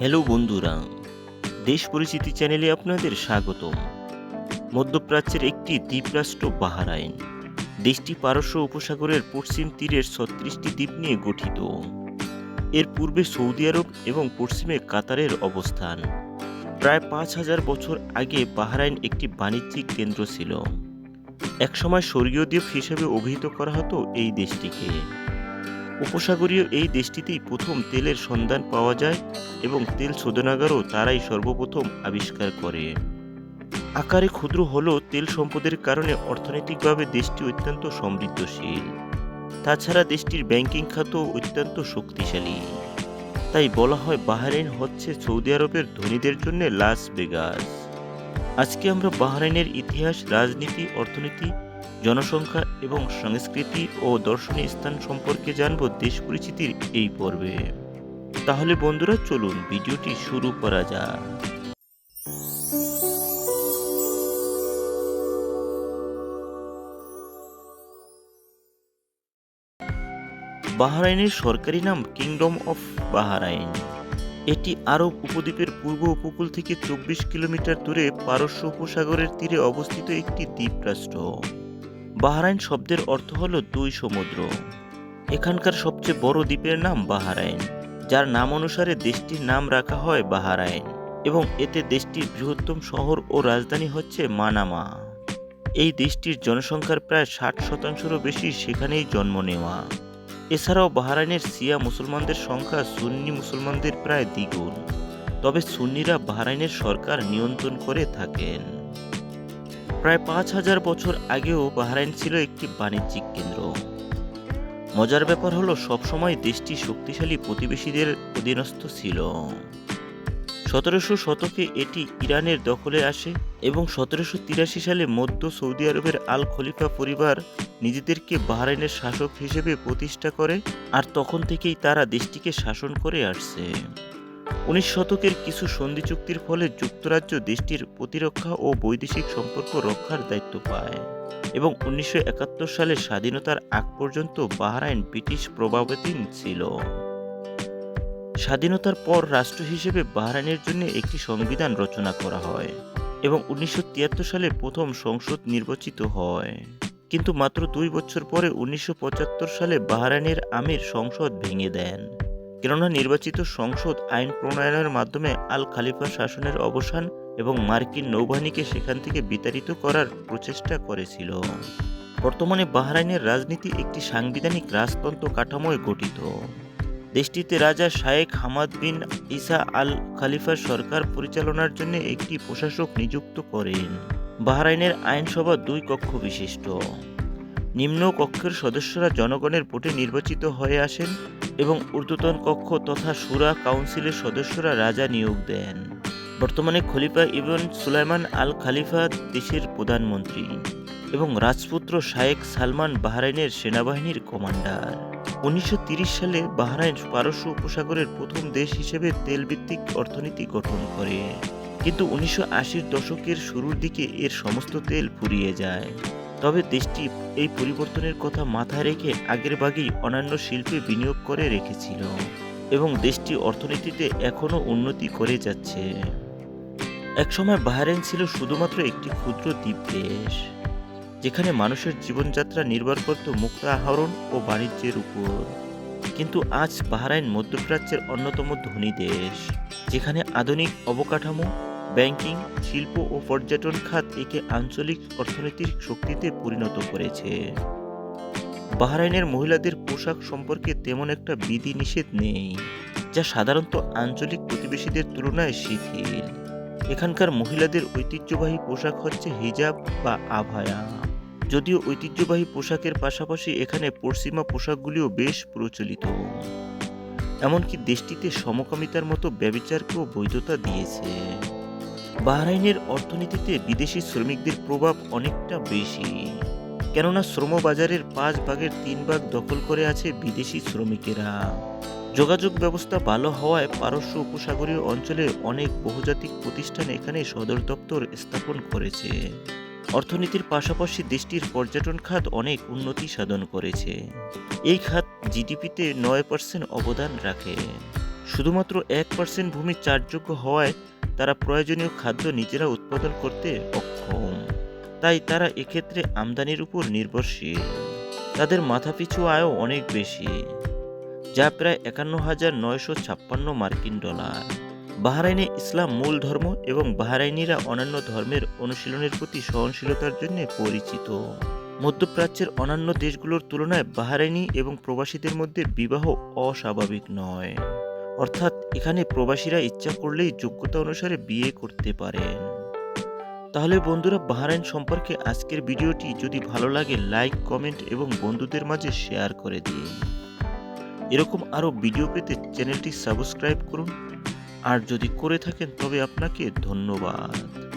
Hello বন্ধুরা, দেশ পরিচিতি চ্যানেলে আপনাদের স্বাগতম। মধ্যপ্রাচ্যের একটি দ্বীপরাষ্ট্র বাহারাইন, দেশটি পারস্য উপসাগরের পশ্চিম তীরের ছত্রিশটি দ্বীপ নিয়ে গঠিত। এর পূর্বে সৌদি আরব এবং পশ্চিমে কাতারের অবস্থান। প্রায় পাঁচ হাজার বছর আগে বাহারাইন একটি বাণিজ্যিক কেন্দ্র ছিল। একসময় স্বর্গীয় দ্বীপ হিসেবে অভিহিত করা হতো এই দেশটিকে। উপসাগরীয় এই দেশটিতেই প্রথম তেলের সন্ধান পাওয়া যায় এবং তেল শোধনাগারও তারাই সর্বপ্রথম আবিষ্কার করে। আকারে ক্ষুদ্র হলেও তেল সম্পদের কারণে অর্থনৈতিকভাবে দেশটি অত্যন্ত সমৃদ্ধশীল। তাছাড়া দেশটির ব্যাংকিং খাতও অত্যন্ত শক্তিশালী। তাই বলা হয় বাহরাইন হচ্ছে সৌদি আরবের ধনীদের জন্য লাস ভেগাস। আজকে আমরা বাহরাইনের ইতিহাস, রাজনীতি, অর্থনীতি জনসংখ্যা এবং সংস্কৃতি ও দর্শনীয় স্থান সম্পর্কে জানব দেশ পরিচিতির এই পর্বে। তাহলে বন্ধুরা, চলুন ভিডিওটি শুরু করা যাক। বাহরাইনের সরকারি নাম কিংডম অফ বাহরাইন। এটি আরব উপদ্বীপের পূর্ব উপকূল থেকে চব্বিশ কিলোমিটার দূরে পারস্য উপসাগরের তীরে অবস্থিত একটি দ্বীপরাষ্ট্র। বাহরাইন শব্দের অর্থ হল দুই সমুদ্র। এখানকার সবচেয়ে বড় দ্বীপের নাম বাহারাইন, যার নাম অনুসারে দেশটির নাম রাখা হয় বাহারাইন এবং এতে দেশটির বৃহত্তম শহর ও রাজধানী হচ্ছে মানামা। এই দেশটির জনসংখ্যার প্রায় ষাট শতাংশেরও বেশি সেখানেই জন্ম নেওয়া। এছাড়াও বাহারাইনের সিয়া মুসলমানদের সংখ্যা সুন্নি মুসলমানদের প্রায় দ্বিগুণ। তবে সুন্নিরা বাহারাইনের সরকার নিয়ন্ত্রণ করে থাকেন। প্রায় পাঁচ হাজার বছর আগেও বাহরাইন ছিল একটি বাণিজ্যিক কেন্দ্র। মজার ব্যাপার হলো, সবসময় দেশটি শক্তিশালী প্রতিবেশীদের অধীনস্থ ছিল। সতেরোশো শতকে এটি ইরানের দখলে আসে এবং সতেরোশো তিরাশি সালে মধ্য সৌদি আরবের আল খলিফা পরিবার নিজেদেরকে বাহরাইনের শাসক হিসেবে প্রতিষ্ঠা করে, আর তখন থেকেই তারা দেশটিকে শাসন করে আসছে। উনিশ শতকের কিছু সন্ধি চুক্তির ফলে যুক্তরাজ্য দেশটির প্রতিরক্ষা ও বৈদেশিক সম্পর্ক রক্ষার দায়িত্ব পায় এবং উনিশশো একাত্তর সালে স্বাধীনতার আগ পর্যন্ত বাহরাইন ব্রিটিশ প্রভাবাধীন ছিল। স্বাধীনতার পর রাষ্ট্র হিসেবে বাহরাইনের জন্য একটি সংবিধান রচনা করা হয় এবং উনিশশো তিয়াত্তর সালে প্রথম সংসদ নির্বাচিত হয়। কিন্তু মাত্র দুই বছর পরে উনিশশো পঁচাত্তর সালে বাহরাইনের আমির সংসদ ভেঙে দেন। কেননা নির্বাচিত সংসদ আইন প্রণয়নের মাধ্যমে আল খালিফা শাসনের অবসান এবং মার্কিন নৌবাহিনীকে সেখান থেকে বিতাড়িত করার প্রচেষ্টা করেছিল। বর্তমানে বাহরাইনের রাজনীতি একটি সাংবিধানিক রাজতন্ত্র কাঠামোয় গঠিত। দেশটিতে রাজা শায়েখ হামাদ বিন ইসা আল খালিফার সরকার পরিচালনার জন্য একটি প্রশাসক নিযুক্ত করেন। বাহরাইনের আইনসভা দুই কক্ষ বিশিষ্ট। নিম্ন কক্ষের সদস্যরা জনগণের ভোটে নির্বাচিত হয়ে আসেন এবং ঊর্ধ্বতন কক্ষ তথা সুরা কাউন্সিলের সদস্যরা রাজা নিয়োগ দেন। বর্তমানে খলিফা ইবন সুলাইমান আল খালিফা দেশের প্রধানমন্ত্রী এবং রাজপুত্র শায়েক সালমান বাহরাইনের সেনাবাহিনীর কমান্ডার। উনিশশো সালে বাহরাইন পারস্য উপসাগরের প্রথম দেশ হিসেবে তেলভিত্তিক অর্থনীতি গঠন করে। কিন্তু উনিশশো দশকের শুরুর দিকে এর সমস্ত তেল ফুরিয়ে যায়। তবে দেশটি এই পরিবর্তনের কথা মাথায় রেখে আগের ভাগেই অন্যান্য শিল্পে বিনিয়োগ করে রেখেছিল এবং দেশটি অর্থনীতিতে এখনও উন্নতি করে যাচ্ছে। একসময় বাহরাইন ছিল শুধুমাত্র একটি ক্ষুদ্র দ্বীপ দেশ, যেখানে মানুষের জীবনযাত্রা নির্ভর করত মুক্ত আহরণ ও বাণিজ্যের উপর। কিন্তু আজ বাহরাইন মধ্যপ্রাচ্যের অন্যতম ধনী দেশ, যেখানে আধুনিক অবকাঠামো ব্যাংকিং, শিল্প ও পর্যটন খাত একে আঞ্চলিক অর্থনীতির শক্তিতে পরিণত করেছে। বাহরাইনের মহিলাদের পোশাক সম্পর্কে তেমন একটা বিধি নিষেধ নেই, যা সাধারণত আঞ্চলিক প্রতিবেশীদের তুলনায় শিথিল। এখানকার মহিলাদের ঐতিহ্যবাহী পোশাক হচ্ছে হিজাব বা আভায়া। যদিও ঐতিহ্যবাহী পোশাকের পাশাপাশি এখানে পশ্চিমা পোশাকগুলিও বেশ প্রচলিত। এমনকি দেশটিতে সমকামিতার মতো ব্যবিচারকেও বৈধতা দিয়েছে। বাহরাইনের অর্থনীতিতে বিদেশি শ্রমিকদের প্রভাব অনেকটা বেশি। কেননা শ্রমবাজারের পাঁচ ভাগের তিন ভাগ দখল করে আছে বিদেশি শ্রমিকেরা। যোগাযোগ ব্যবস্থা ভালো হওয়ায় পারস্য উপসাগরীয় অঞ্চলে অনেক বহুজাতিক প্রতিষ্ঠান এখানে সদর দপ্তর স্থাপন করেছে। অর্থনীতির পাশাপাশি দেশটির পর্যটন খাত অনেক উন্নতি সাধন করেছে। এই খাত জিডিপিতে নয় পার্সেন্ট অবদান রাখে। শুধুমাত্র এক পার্সেন্ট ভূমি চাষযোগ্য হওয়ায় তারা প্রয়োজনীয় খাদ্য নিজেরা উৎপাদন করতে অক্ষম। তাই তারা এক্ষেত্রে আমদানির উপর নির্ভরশীল। তাদের মাথাপিছু আয়ও অনেক বেশি, যা প্রায় একান্ন হাজার নয়শো ছাপ্পান্ন মার্কিন ডলার। বাহরাইনে ইসলাম মূল ধর্ম এবং বাহরাইনিরা অন্যান্য ধর্মের অনুশীলনের প্রতি সহনশীলতার জন্য পরিচিত। মধ্যপ্রাচ্যের অন্যান্য দেশগুলোর তুলনায় বাহরাইনি এবং প্রবাসীদের মধ্যে বিবাহ অস্বাভাবিক নয়। অর্থাৎ এখানে প্রবাসীরা ইচ্ছা করলেই যোগ্যতা অনুসারে বিয়ে করতে পারেন। তাহলে বন্ধুরা বাহারাইন সম্পর্কে আজকের ভিডিওটি যদি ভালো লাগে, লাইক, কমেন্ট এবং বন্ধুদের মাঝে শেয়ার করে দিন। এরকম আরও ভিডিও পেতে চ্যানেলটি সাবস্ক্রাইব করুন। আর যদি করে থাকেন তবে আপনাকে ধন্যবাদ।